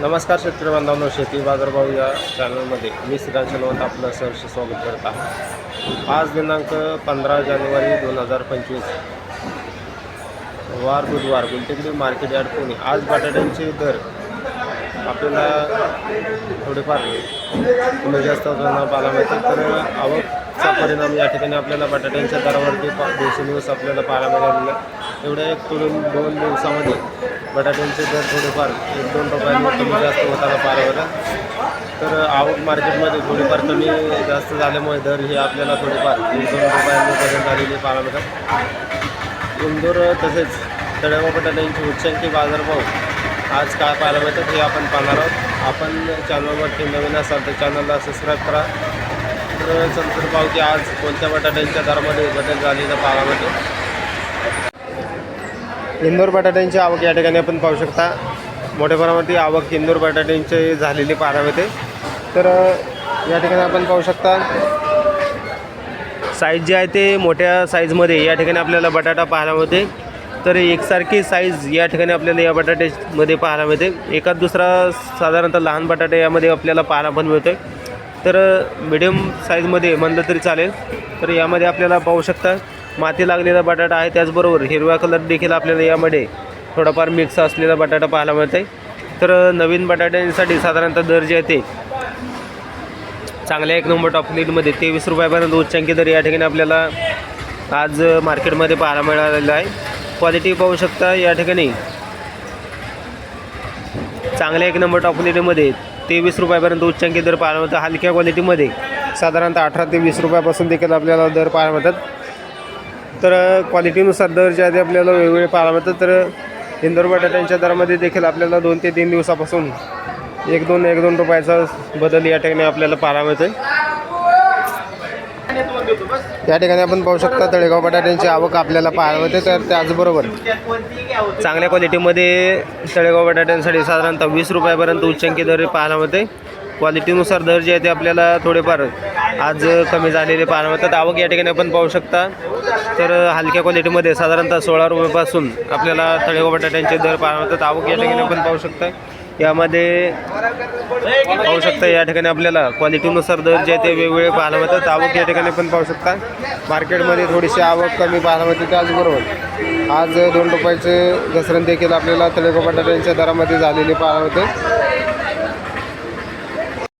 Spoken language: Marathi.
नमस्कार शेतकरी बांधवांनो शेती बाजारभाव या चॅनलमध्ये मी सिद्धांत शनवंत आपलं सहर्ष स्वागत करत आहे. आज दिनांक पंधरा जानेवारी दोन हजार पंचवीस. वार बुधवार गुलटेकडी मार्केट यार्ड पुणे. आज बटाट्यांचे दर आपल्याला थोडेफार कमी जास्त असताना पाहायला मिळतात तर त्याचा परिणाम या ठिकाणी आपल्याला बटाट्यांच्या दरावरती पा दिवसेंदिवस आपल्याला पाहायला मिळालेला आहे. एवढ्या एक दोन दोन दिवसामध्ये बटाट्यांचे दर थोडेफार एक दोन रुपयांनी कमी जास्त होताना पाहायला मिळाला. तर आवक मार्केटमध्ये थोडीफार कमी जास्त झाल्यामुळे दर हे आपल्याला थोडेफार एक दोन रुपयांपर्यंत आलेले पाहायला मिळतात. इंदोर तसेच तळ्यावा बटाट्यांचे उच्चांकी बाजारभाव आज काय पाहायला मिळतात हे आपण पाहणार आहोत. आपण चॅनलवरती नवीन असाल तर चॅनलला सबस्क्राईब करा. तर चंद्र पाहू की आज कोणत्या बटाट्यांच्या दरामध्ये बदल झालेला पाहायला मिळतो इंदोर बटाट्यांची आवक या ठिकाणी आपण पाहू शकता. मोठ्या प्रमाणात आवक इंदोर बटाट्यांची झालेली पाहायला मिळते. तर या ठिकाणी आपण पाहू शकता साईज जे आहे ते मोठ्या साईजमध्ये या ठिकाणी आपल्याला बटाटा पाहायला मिळते. तर एकसारखी साईज या ठिकाणी आपल्याला या बटाट्यामध्ये पाहायला मिळते. एकाच दुसरा साधारणतः लहान बटाटे यामध्ये आपल्याला पाहायला पण मिळतो तर मिडियम साईजमध्ये म्हणलं तरी चालेल. तर यामध्ये आपल्याला पाहू शकता माती लागलेला बटाटा आहे त्याचबरोबर हिरवा कलर देखील आपल्याला यामध्ये थोडाफार मिक्स असलेला बटाटा पाहायला मिळत आहे तर नवीन बटाट्यांसाठी साधारणतः दर जे आहे ते चांगल्या एक नंबर टॉप लीडमध्ये तेवीस रुपयापर्यंत उच्चांकी दर या ठिकाणी आपल्याला आज मार्केटमध्ये पाहायला मिळालेलं आहे. क्वालिटी पाहू शकता या ठिकाणी चांगल्या एक नंबर टॉप लीडमध्ये तेवीस रुपयापर्यंत उच्चांकी दर पाहायला मिळतात हलक्या क्वालिटीमध्ये. साधारणतः अठरा ते वीस रुपयापासून देखील आपल्याला दर पाहायला मिळतात. तर क्वालिटीनुसार दर जे आहे ते आपल्याला वेगवेगळे पाहायला मिळतात तर इंदोर बटाट्यांच्या दरामध्ये देखील आपल्याला दोन ते तीन दिवसापासून एक दोन एक दोन रुपयाचा बदल या ठिकाणी आपल्याला पाहायला आहे या ठिकाणी आपण पाहू शकता तळेगाव बटाट्यांची आवक आपल्याला पाहायला होते तर त्याचबरोबर चांगल्या क्वालिटीमध्ये तळेगाव बटाट्यांसाठी साधारणतः वीस रुपयापर्यंत उच्चांकी दर पाहायला मिळते. क्वालिटीनुसार दर जे आहे ते आपल्याला थोडेफार आज कमी झालेले पाहायला मिळतात. आवक या ठिकाणी आपण पाहू शकता. तर हलक्या क्वालिटीमध्ये साधारणतः सोळा रुपयापासून आपल्याला तळेगाव बटाट्यांचे दर पाहायला मिळतात. आवक या ठिकाणी आपण पाहू शकता. यामध्ये पाहू शकता या ठिकाणी आपल्याला क्वालिटीनुसार दर जे ते वेगवेगळे पाहायला मिळतात. आवक या ठिकाणी पण पाहू शकता. मार्केटमध्ये थोडीशी आवक कमी पाहायला मिळते त्याचबरोबर आज दोन रुपयाचे घसरण देखील आपल्याला तळेगाव यांच्या दरामध्ये झालेली पाहायला मिळते.